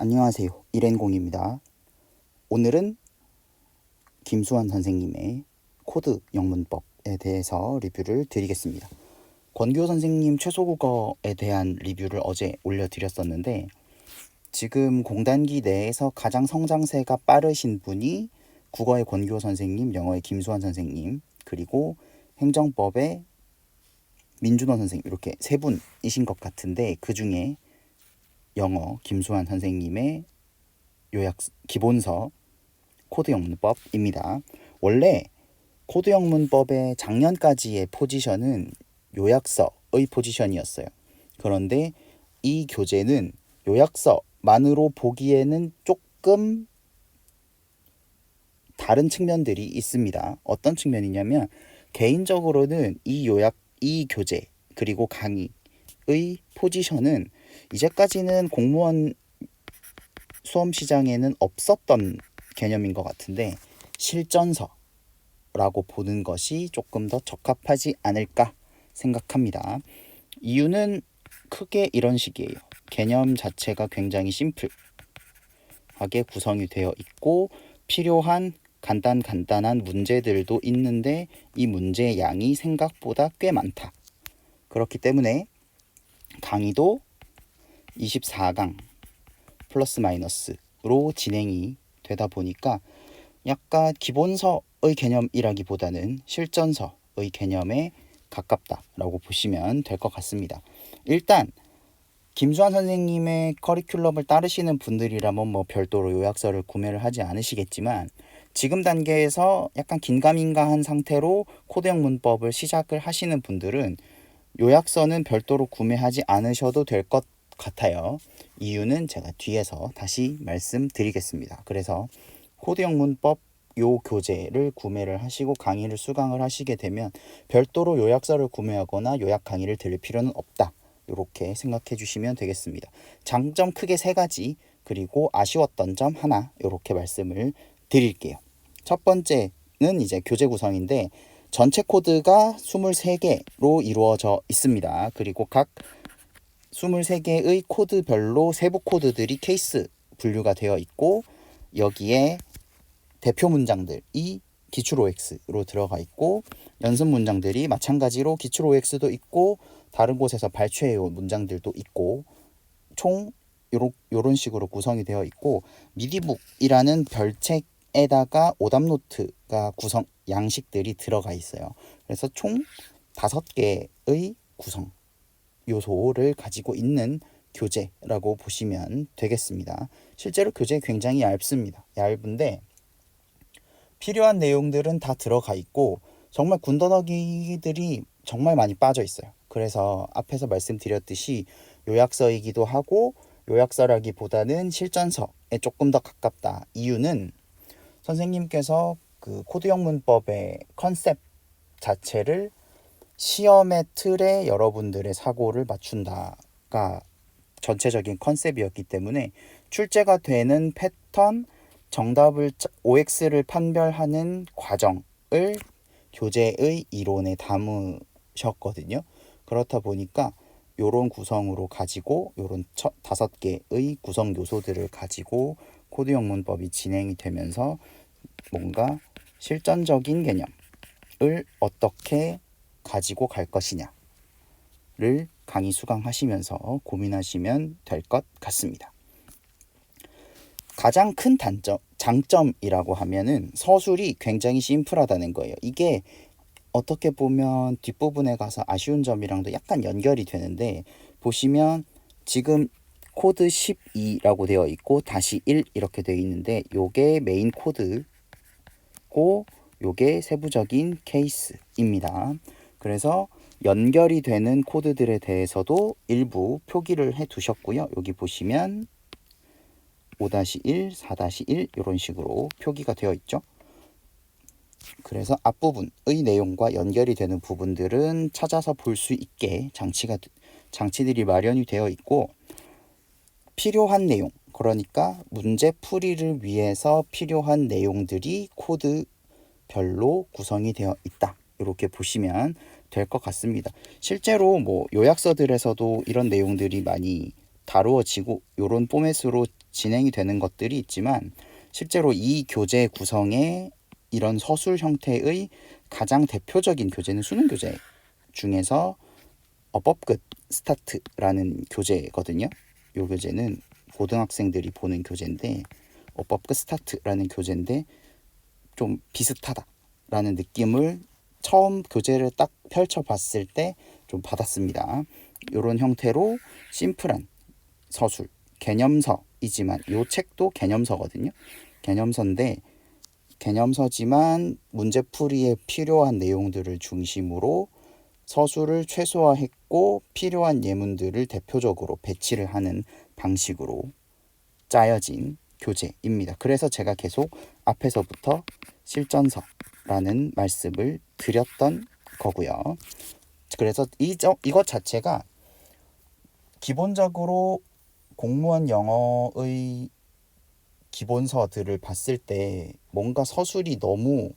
안녕하세요. 이렌공입니다. 오늘은 김수환 선생님의 코드 영문법에 대해서 리뷰를 드리겠습니다. 권교 선생님 최소국어에 대한 리뷰를 어제 올려드렸었는데 지금 공단기 내에서 가장 성장세가 빠르신 분이 국어의 권교 선생님, 영어의 김수환 선생님, 그리고 행정법의 민준호 선생님 이렇게 세 분이신 것 같은데 그 중에 영어 김수환 선생님의 요약 기본서 코드 영문법입니다. 원래 코드 영문법의 작년까지의 포지션은 요약서의 포지션이었어요. 그런데 이 교재는 요약서만으로 보기에는 조금 다른 측면들이 있습니다. 어떤 측면이냐면 개인적으로는 이 요약 이 교재 그리고 강의의 포지션은 이제까지는 공무원 수험 시장에는 없었던 개념인 것 같은데 실전서라고 보는 것이 조금 더 적합하지 않을까 생각합니다. 이유는 크게 이런 식이에요. 개념 자체가 굉장히 심플하게 구성이 되어 있고 필요한 간단 간단한 문제들도 있는데 이 문제의 양이 생각보다 꽤 많다. 그렇기 때문에 강의도 24강 플러스 마이너스로 진행이 되다 보니까 약간 기본서의 개념이라기보다는 실전서의 개념에 가깝다라고 보시면 될 것 같습니다. 일단 김수환 선생님의 커리큘럼을 따르시는 분들이라면 뭐 별도로 요약서를 구매를 하지 않으시겠지만 지금 단계에서 약간 긴가민가한 상태로 코드형 문법을 시작을 하시는 분들은 요약서는 별도로 구매하지 않으셔도 될 것 같아요. 이유는 제가 뒤에서 다시 말씀드리겠습니다. 그래서 코드형 문법 요 교재를 구매를 하시고 강의를 수강을 하시게 되면 별도로 요약서를 구매하거나 요약 강의를 들을 필요는 없다. 이렇게 생각해 주시면 되겠습니다. 장점 크게 세 가지 그리고 아쉬웠던 점 하나 이렇게 말씀을 드릴게요. 첫 번째는 이제 교재 구성인데 전체 코드가 23개로 이루어져 있습니다. 그리고 각 23개의 코드별로 세부 코드들이 케이스 분류가 되어 있고 여기에 대표 문장들이 기출 OX로 들어가 있고 연습 문장들이 마찬가지로 기출 OX도 있고 다른 곳에서 발췌해 온 문장들도 있고 총 요런, 요런 식으로 구성이 되어 있고 미디북이라는 별책에다가 오답 노트가 구성 양식들이 들어가 있어요. 그래서 총 다섯 개의 구성 요소를 가지고 있는 교재라고 보시면 되겠습니다. 실제로 교재 굉장히 얇습니다. 얇은데 필요한 내용들은 다 들어가 있고 정말 군더더기들이 정말 많이 빠져 있어요. 그래서 앞에서 말씀드렸듯이 요약서이기도 하고 요약서라기보다는 실전서에 조금 더 가깝다. 이유는 선생님께서 그 코드형 문법의 컨셉 자체를 시험의 틀에 여러분들의 사고를 맞춘다가 전체적인 컨셉이었기 때문에 출제가 되는 패턴, 정답을 OX를 판별하는 과정을 교재의 이론에 담으셨거든요. 그렇다 보니까 요런 구성으로 가지고 요런 첫 다섯 개의 구성 요소들을 가지고 코드 영문법이 진행이 되면서 뭔가 실전적인 개념을 어떻게 가지고 갈 것이냐를 강의 수강하시면서 고민하시면 될 것 같습니다. 가장 큰 단점, 장점이라고 하면은 서술이 굉장히 심플하다는 거예요. 이게 어떻게 보면 뒷부분에 가서 아쉬운 점이랑도 약간 연결이 되는데 보시면 지금 코드 12라고 되어 있고 다시 1 이렇게 되어 있는데 요게 메인 코드고 요게 세부적인 케이스입니다. 그래서 연결이 되는 코드들에 대해서도 일부 표기를 해 두셨고요. 여기 보시면 5-1, 4-1 이런 식으로 표기가 되어 있죠. 그래서 앞부분의 내용과 연결이 되는 부분들은 찾아서 볼 수 있게 장치가 장치들이 마련이 되어 있고 필요한 내용 그러니까 문제 풀이를 위해서 필요한 내용들이 코드별로 구성이 되어 있다. 이렇게 보시면 될 것 같습니다. 실제로 뭐 요약서들에서도 이런 내용들이 많이 다루어지고 이런 포맷으로 진행이 되는 것들이 있지만 실제로 이 교재 구성에 이런 서술 형태의 가장 대표적인 교재는 수능 교재 중에서 어법끝 스타트라는 교재거든요. 이 교재는 고등학생들이 보는 교재인데 어법끝 스타트라는 교재인데 좀 비슷하다라는 느낌을 처음 교재를 딱 펼쳐봤을 때 좀 받았습니다. 이런 형태로 심플한 서술 개념서이지만 이 책도 개념서거든요. 개념서인데 개념서지만 문제풀이에 필요한 내용들을 중심으로 서술을 최소화했고 필요한 예문들을 대표적으로 배치를 하는 방식으로 짜여진 교재입니다. 그래서 제가 계속 앞에서부터 실전서 라는 말씀을 드렸던 거고요. 그래서 이 이것 자체가 기본적으로 공무원 영어의 기본서들을 봤을 때 뭔가 서술이 너무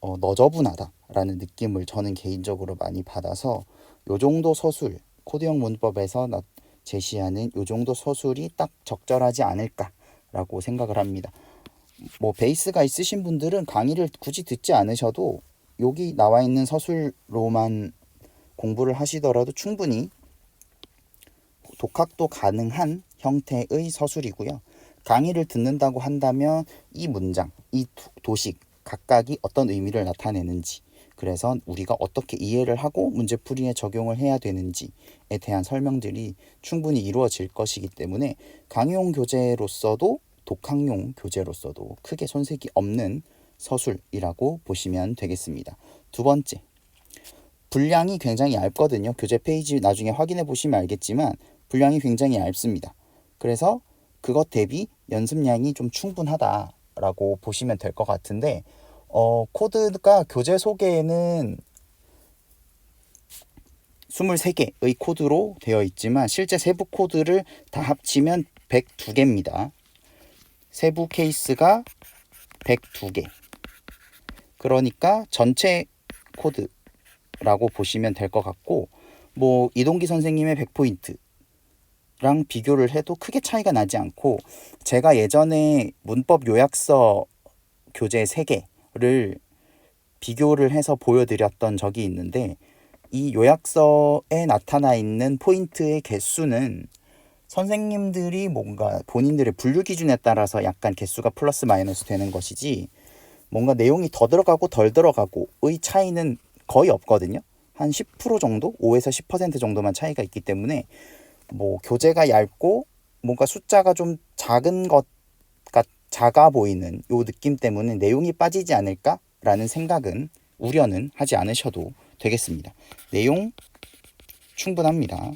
어, 너저분하다라는 느낌을 저는 개인적으로 많이 받아서 요 정도 서술 코드형 문법에서 나, 제시하는 요 정도 서술이 딱 적절하지 않을까라고 생각을 합니다. 뭐 베이스가 있으신 분들은 강의를 굳이 듣지 않으셔도 여기 나와 있는 서술로만 공부를 하시더라도 충분히 독학도 가능한 형태의 서술이고요. 강의를 듣는다고 한다면 이 문장, 이 도식 각각이 어떤 의미를 나타내는지, 그래서 우리가 어떻게 이해를 하고 문제풀이에 적용을 해야 되는지에 대한 설명들이 충분히 이루어질 것이기 때문에 강의용 교재로서도 독학용 교재로서도 크게 손색이 없는 서술이라고 보시면 되겠습니다. 두 번째, 분량이 굉장히 얇거든요. 교재 페이지 나중에 확인해 보시면 알겠지만 분량이 굉장히 얇습니다. 그래서 그것 대비 연습량이 좀 충분하다라고 보시면 될 것 같은데 어, 코드가 교재 소개에는 23개의 코드로 되어 있지만 실제 세부 코드를 다 합치면 102개입니다. 세부 케이스가 102개. 그러니까 전체 코드라고 보시면 될 것 같고 뭐 이동기 선생님의 100포인트 랑 비교를 해도 크게 차이가 나지 않고 제가 예전에 문법 요약서 교재 3개를 비교를 해서 보여드렸던 적이 있는데 이 요약서에 나타나 있는 포인트의 개수는 선생님들이 뭔가 본인들의 분류 기준에 따라서 약간 개수가 플러스 마이너스 되는 것이지 뭔가 내용이 더 들어가고 덜 들어가고의 차이는 거의 없거든요. 한 10% 정도, 5에서 10% 정도만 차이가 있기 때문에 뭐 교재가 얇고 뭔가 숫자가 좀 작은 것가 작아 보이는 요 느낌 때문에 내용이 빠지지 않을까라는 생각은 우려는 하지 않으셔도 되겠습니다. 내용 충분합니다.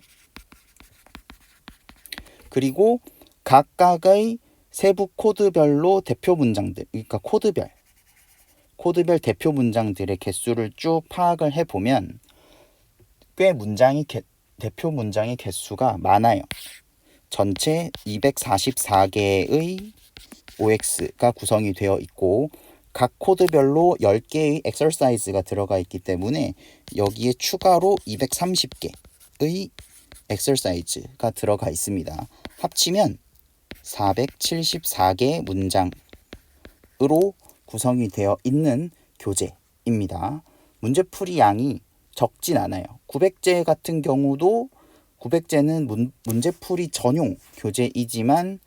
그리고 각각의 세부 코드별로 대표 문장들, 그러니까 코드별, 코드별 대표 문장들의 개수를 쭉 파악을 해보면 꽤 문장이 개, 대표 문장의 개수가 많아요. 전체 244개의 OX가 구성이 되어 있고 각 코드별로 10개의 엑서사이즈가 들어가 있기 때문에 여기에 추가로 230개의 엑서사이즈가 들어가 있습니다. 합치면 474개 문장으로 구성이 되어 있는 교재입니다. 문제풀이 양이 적진 않아요. 900제 같은 경우도 900제는 문, 문제풀이 전용 교재이지만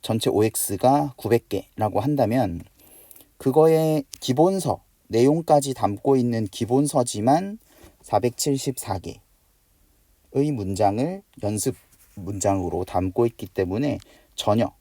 전체 OX가 900개라고 한다면 그거의 기본서 내용까지 담고 있는 기본서지만 474개의 문장을 연습 문장으로 담고 있기 때문에 전혀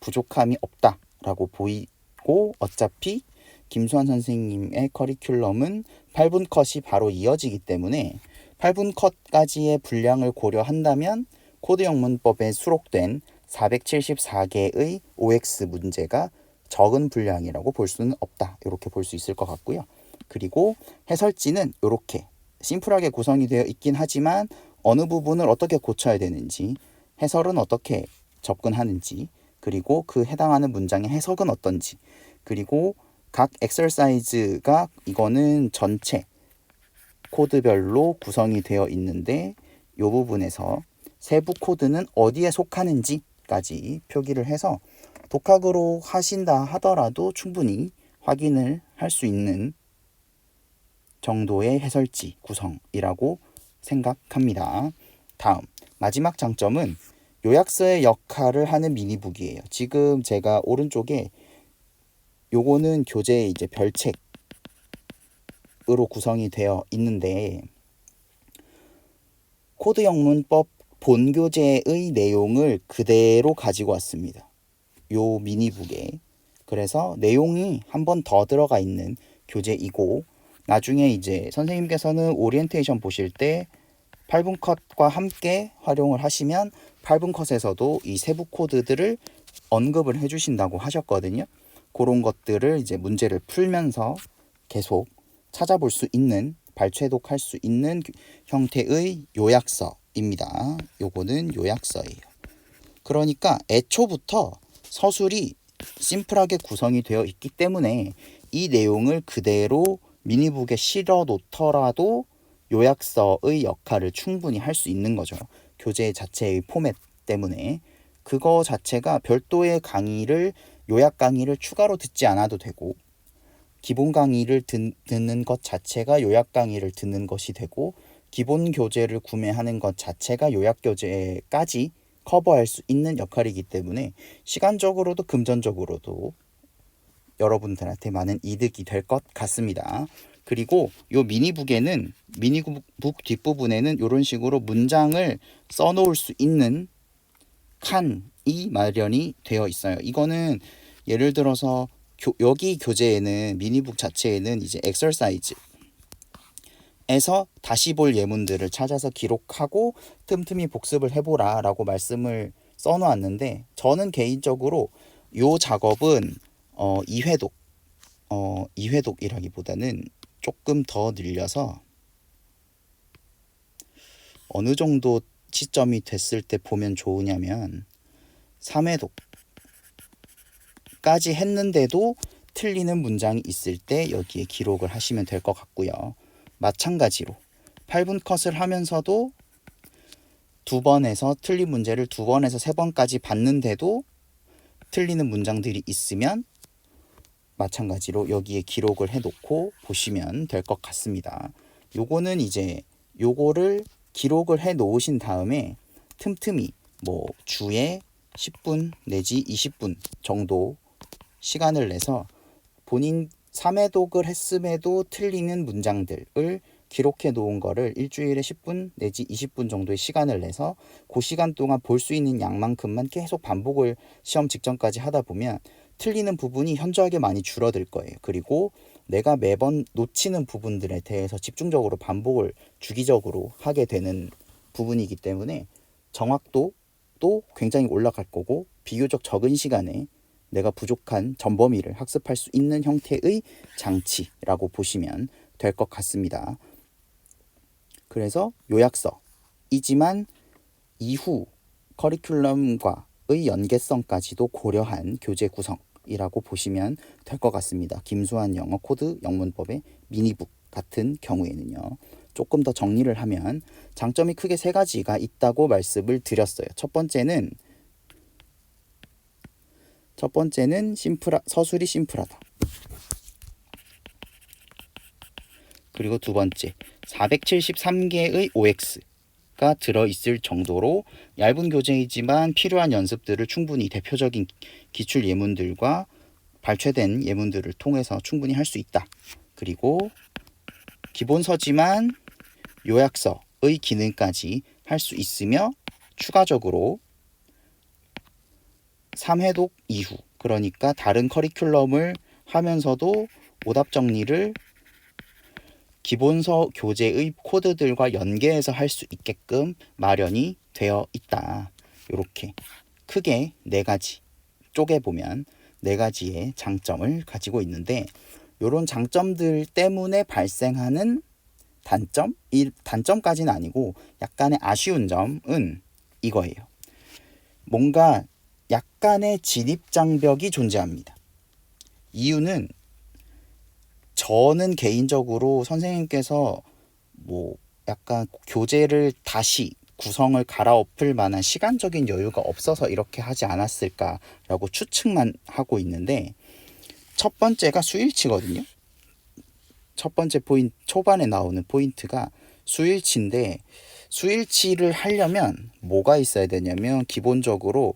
부족함이 없다라고 보이고 어차피 김수환 선생님의 커리큘럼은 8분 컷이 바로 이어지기 때문에 8분 컷까지의 분량을 고려한다면 코드 영문법에 수록된 474개의 OX 문제가 적은 분량이라고 볼 수는 없다. 이렇게 볼 수 있을 것 같고요. 그리고 해설지는 이렇게 심플하게 구성이 되어 있긴 하지만 어느 부분을 어떻게 고쳐야 되는지, 해설은 어떻게 접근하는지, 그리고 그 해당하는 문장의 해석은 어떤지, 그리고 각 엑설사이즈가 이거는 전체 코드별로 구성이 되어 있는데 이 부분에서 세부 코드는 어디에 속하는지 까지 표기를 해서 독학으로 하신다 하더라도 충분히 확인을 할 수 있는 정도의 해설지 구성이라고 생각합니다. 다음 마지막 장점은 요약서의 역할을 하는 미니북이에요. 지금 제가 오른쪽에 요거는 교재 이제 별책으로 구성이 되어 있는데 코드 영문법 본 교재의 내용을 그대로 가지고 왔습니다. 요 미니북에 그래서 내용이 한 번 더 들어가 있는 교재이고 나중에 이제 선생님께서는 오리엔테이션 보실 때 8분 컷과 함께 활용을 하시면 8분 컷에서도 이 세부 코드들을 언급을 해주신다고 하셨거든요. 그런 것들을 이제 문제를 풀면서 계속 찾아볼 수 있는 발췌독할 수 있는 형태의 요약서입니다. 요거는 요약서예요. 그러니까 애초부터 서술이 심플하게 구성이 되어 있기 때문에 이 내용을 그대로 미니북에 실어 놓더라도 요약서의 역할을 충분히 할 수 있는 거죠. 교재 자체의 포맷 때문에 그거 자체가 별도의 강의를 요약 강의를 추가로 듣지 않아도 되고 기본 강의를 듣, 듣는 것 자체가 요약 강의를 듣는 것이 되고 기본 교재를 구매하는 것 자체가 요약 교재까지 커버할 수 있는 역할이기 때문에 시간적으로도 금전적으로도 여러분들한테 많은 이득이 될 것 같습니다. 그리고 요 미니북에는 미니북 뒷부분에는 이런 식으로 문장을 써놓을 수 있는 칸이 마련이 되어 있어요. 이거는 예를 들어서 교, 여기 교재에는 미니북 자체에는 이제 엑설사이즈 에서 다시 볼 예문들을 찾아서 기록하고 틈틈이 복습을 해보라 라고 말씀을 써놓았는데 저는 개인적으로 요 작업은 어 2회독 어 2회독이라기보다는 조금 더 늘려서 어느 정도 시점이 됐을 때 보면 좋으냐면 3회독까지 했는데도 틀리는 문장이 있을 때 여기에 기록을 하시면 될 것 같고요. 마찬가지로 8분 컷을 하면서도 두 번에서 틀린 문제를 두 번에서 세 번까지 봤는데도 틀리는 문장들이 있으면 마찬가지로 여기에 기록을 해 놓고 보시면 될 것 같습니다. 요거는 이제 요거를 기록을 해 놓으신 다음에 틈틈이 뭐 주에 10분 내지 20분 정도 시간을 내서 본인 3회독을 했음에도 틀리는 문장들을 기록해 놓은 거를 일주일에 10분 내지 20분 정도의 시간을 내서 그 시간 동안 볼 수 있는 양만큼만 계속 반복을 시험 직전까지 하다 보면 틀리는 부분이 현저하게 많이 줄어들 거예요. 그리고 내가 매번 놓치는 부분들에 대해서 집중적으로 반복을 주기적으로 하게 되는 부분이기 때문에 정확도도 굉장히 올라갈 거고 비교적 적은 시간에 내가 부족한 전범위를 학습할 수 있는 형태의 장치라고 보시면 될 것 같습니다. 그래서 요약서이지만 이후 커리큘럼과의 연계성까지도 고려한 교재 구성 이라고 보시면 될 것 같습니다. 김수환 영어 코드 영문법의 미니북 같은 경우에는요. 조금 더 정리를 하면 장점이 크게 세 가지가 있다고 말씀을 드렸어요. 첫 번째는 첫 번째는 심플하, 서술이 심플하다. 그리고 두 번째, 473개의 OX 가 들어있을 정도로 얇은 교재이지만 필요한 연습들을 충분히 대표적인 기출 예문들과 발췌된 예문들을 통해서 충분히 할 수 있다. 그리고 기본서지만 요약서의 기능까지 할 수 있으며 추가적으로 3회독 이후 그러니까 다른 커리큘럼을 하면서도 오답 정리를 기본서 교재의 코드들과 연계해서 할 수 있게끔 마련이 되어 있다. 이렇게 크게 네 가지 쪼개 보면 네 가지의 장점을 가지고 있는데 이런 장점들 때문에 발생하는 단점? 이 단점까지는 아니고 약간의 아쉬운 점은 이거예요. 뭔가 약간의 진입 장벽이 존재합니다. 이유는 저는 개인적으로 선생님께서 뭐 약간 교재를 다시 구성을 갈아엎을 만한 시간적인 여유가 없어서 이렇게 하지 않았을까라고 추측만 하고 있는데 첫 번째가 수일치거든요. 첫 번째 포인트 초반에 나오는 포인트가 수일치인데 수일치를 하려면 뭐가 있어야 되냐면 기본적으로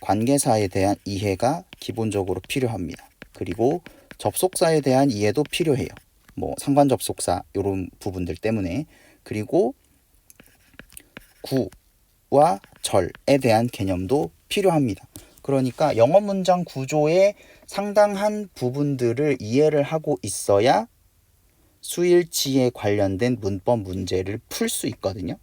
관계사에 대한 이해가 기본적으로 필요합니다. 그리고 접속사에 대한 이해도 필요해요. 뭐 상관 접속사 이런 부분들 때문에 그리고 구와 절에 대한 개념도 필요합니다. 그러니까 영어 문장 구조의 상당한 부분들을 이해를 하고 있어야 수일치에 관련된 문법 문제를 풀 수 있거든요.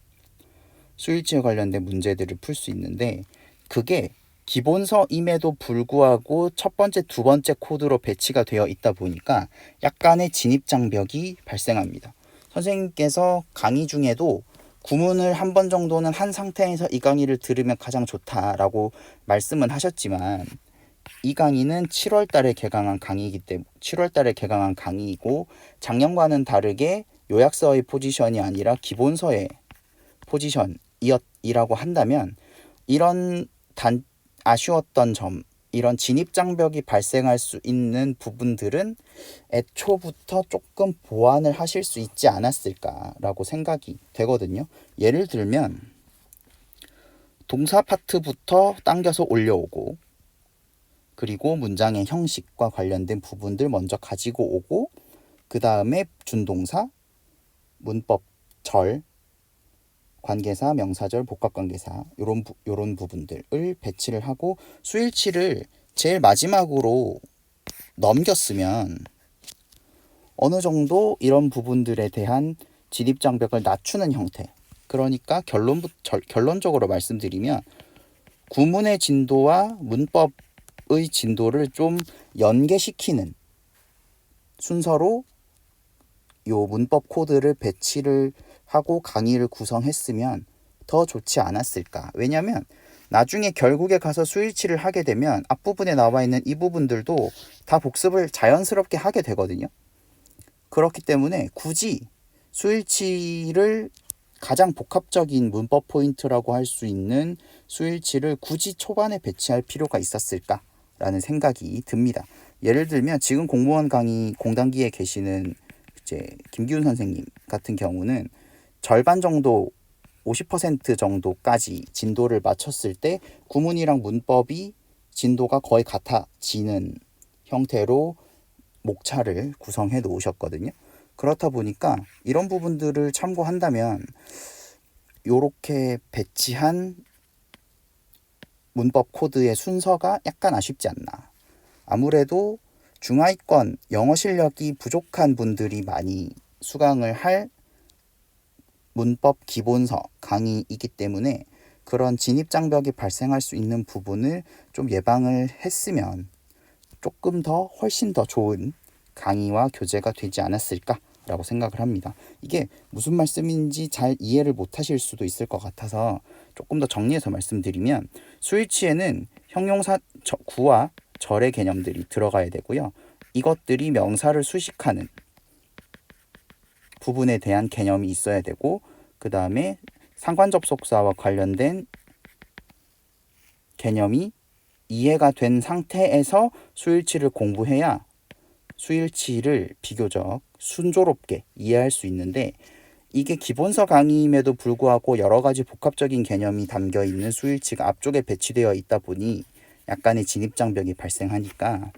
수일치에 관련된 문제들을 풀 수 있는데 그게 기본서임에도 불구하고 첫 번째, 두 번째 코드로 배치가 되어 있다 보니까 약간의 진입 장벽이 발생합니다. 선생님께서 강의 중에도 구문을 한 번 정도는 한 상태에서 이 강의를 들으면 가장 좋다라고 말씀은 하셨지만 이 강의는 7월 달에 개강한 강의이기 때문에 7월 달에 개강한 강의이고 작년과는 다르게 요약서의 포지션이 아니라 기본서의 포지션이었이라고 한다면 이런 단 아쉬웠던 점 이런 진입 장벽이 발생할 수 있는 부분들은 애초부터 조금 보완을 하실 수 있지 않았을까라고 생각이 되거든요. 예를 들면 동사 파트부터 당겨서 올려오고 그리고 문장의 형식과 관련된 부분들 먼저 가지고 오고 그 다음에 준동사, 문법, 절, 관계사, 명사절, 복합관계사 요런 부, 요런 부분들을 배치를 하고 수일치를 제일 마지막으로 넘겼으면 어느 정도 이런 부분들에 대한 진입 장벽을 낮추는 형태. 그러니까 결론 결론적으로 말씀드리면 구문의 진도와 문법의 진도를 좀 연계시키는 순서로 요 문법 코드를 배치를 하고 강의를 구성했으면 더 좋지 않았을까. 왜냐면 나중에 결국에 가서 수일치를 하게 되면 앞부분에 나와 있는 이 부분들도 다 복습을 자연스럽게 하게 되거든요. 그렇기 때문에 굳이 수일치를 가장 복합적인 문법 포인트라고 할 수 있는 수일치를 굳이 초반에 배치할 필요가 있었을까라는 생각이 듭니다. 예를 들면 지금 공무원 강의 공단기에 계시는 이제 김기훈 선생님 같은 경우는 절반 정도 50% 정도까지 진도를 맞췄을 때 구문이랑 문법이 진도가 거의 같아지는 형태로 목차를 구성해 놓으셨거든요. 그렇다 보니까 이런 부분들을 참고한다면 이렇게 배치한 문법 코드의 순서가 약간 아쉽지 않나. 아무래도 중하위권 영어 실력이 부족한 분들이 많이 수강을 할 문법 기본서 강의이기 때문에 그런 진입 장벽이 발생할 수 있는 부분을 좀 예방을 했으면 조금 더 훨씬 더 좋은 강의와 교재가 되지 않았을까 라고 생각을 합니다. 이게 무슨 말씀인지 잘 이해를 못 하실 수도 있을 것 같아서 조금 더 정리해서 말씀드리면 스위치에는 형용사 구와 절의 개념들이 들어가야 되고요. 이것들이 명사를 수식하는 부분에 대한 개념이 있어야 되고 그 다음에 상관 접속사와 관련된 개념이 이해가 된 상태에서 수일치를 공부해야 수일치를 비교적 순조롭게 이해할 수 있는데 이게 기본서 강의임에도 불구하고 여러 가지 복합적인 개념이 담겨 있는 수일치가 앞쪽에 배치되어 있다 보니 약간의 진입장벽이 발생하니까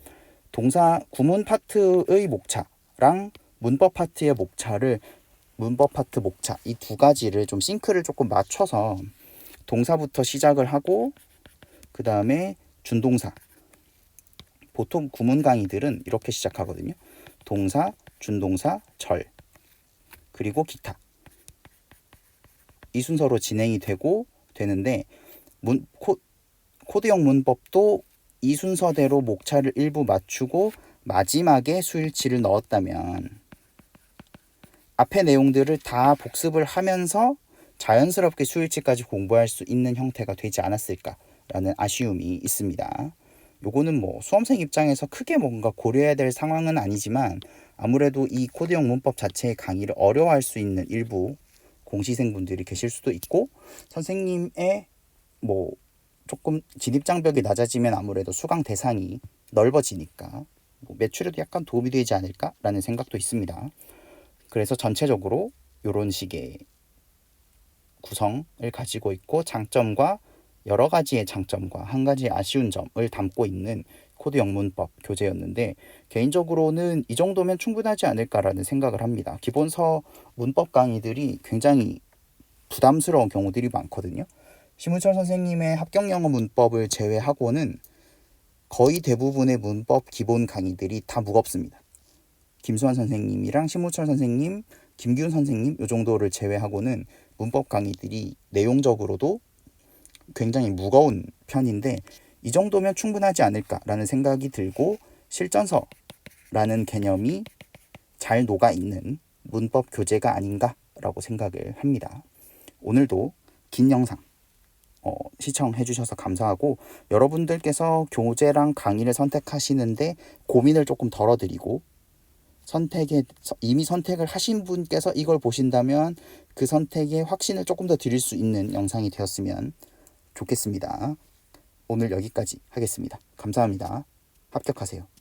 동사 구문 파트의 목차랑 문법 파트의 목차를 문법 파트 목차 이 두 가지를 좀 싱크를 조금 맞춰서 동사부터 시작을 하고 그 다음에 준동사. 보통 구문 강의들은 이렇게 시작하거든요. 동사, 준동사, 절. 그리고 기타. 이 순서로 진행이 되고 되는데 문, 코, 코드형 문법도 이 순서대로 목차를 일부 맞추고 마지막에 수일치를 넣었다면 앞의 내용들을 다 복습을 하면서 자연스럽게 수일치까지 공부할 수 있는 형태가 되지 않았을까라는 아쉬움이 있습니다. 요거는 뭐 수험생 입장에서 크게 뭔가 고려해야 될 상황은 아니지만 아무래도 이 코드형 문법 자체의 강의를 어려워할 수 있는 일부 공시생분들이 계실 수도 있고 선생님의 뭐 조금 진입장벽이 낮아지면 아무래도 수강 대상이 넓어지니까 뭐 매출에도 약간 도움이 되지 않을까라는 생각도 있습니다. 그래서 전체적으로 이런 식의 구성을 가지고 있고 장점과 여러 가지의 장점과 한 가지 아쉬운 점을 담고 있는 코드 영문법 교재였는데 개인적으로는 이 정도면 충분하지 않을까라는 생각을 합니다. 기본서 문법 강의들이 굉장히 부담스러운 경우들이 많거든요. 심우철 선생님의 합격 영어 문법을 제외하고는 거의 대부분의 문법 기본 강의들이 다 무겁습니다. 김수환 선생님이랑 심우철 선생님, 김기훈 선생님 요 정도를 제외하고는 문법 강의들이 내용적으로도 굉장히 무거운 편인데 이 정도면 충분하지 않을까라는 생각이 들고 실전서라는 개념이 잘 녹아 있는 문법 교재가 아닌가라고 생각을 합니다. 오늘도 긴 영상 어, 시청해 주셔서 감사하고 여러분들께서 교재랑 강의를 선택하시는데 고민을 조금 덜어드리고 선택에 이미 선택을 하신 분께서 이걸 보신다면 그 선택에 확신을 조금 더 드릴 수 있는 영상이 되었으면 좋겠습니다. 오늘 여기까지 하겠습니다. 감사합니다. 합격하세요.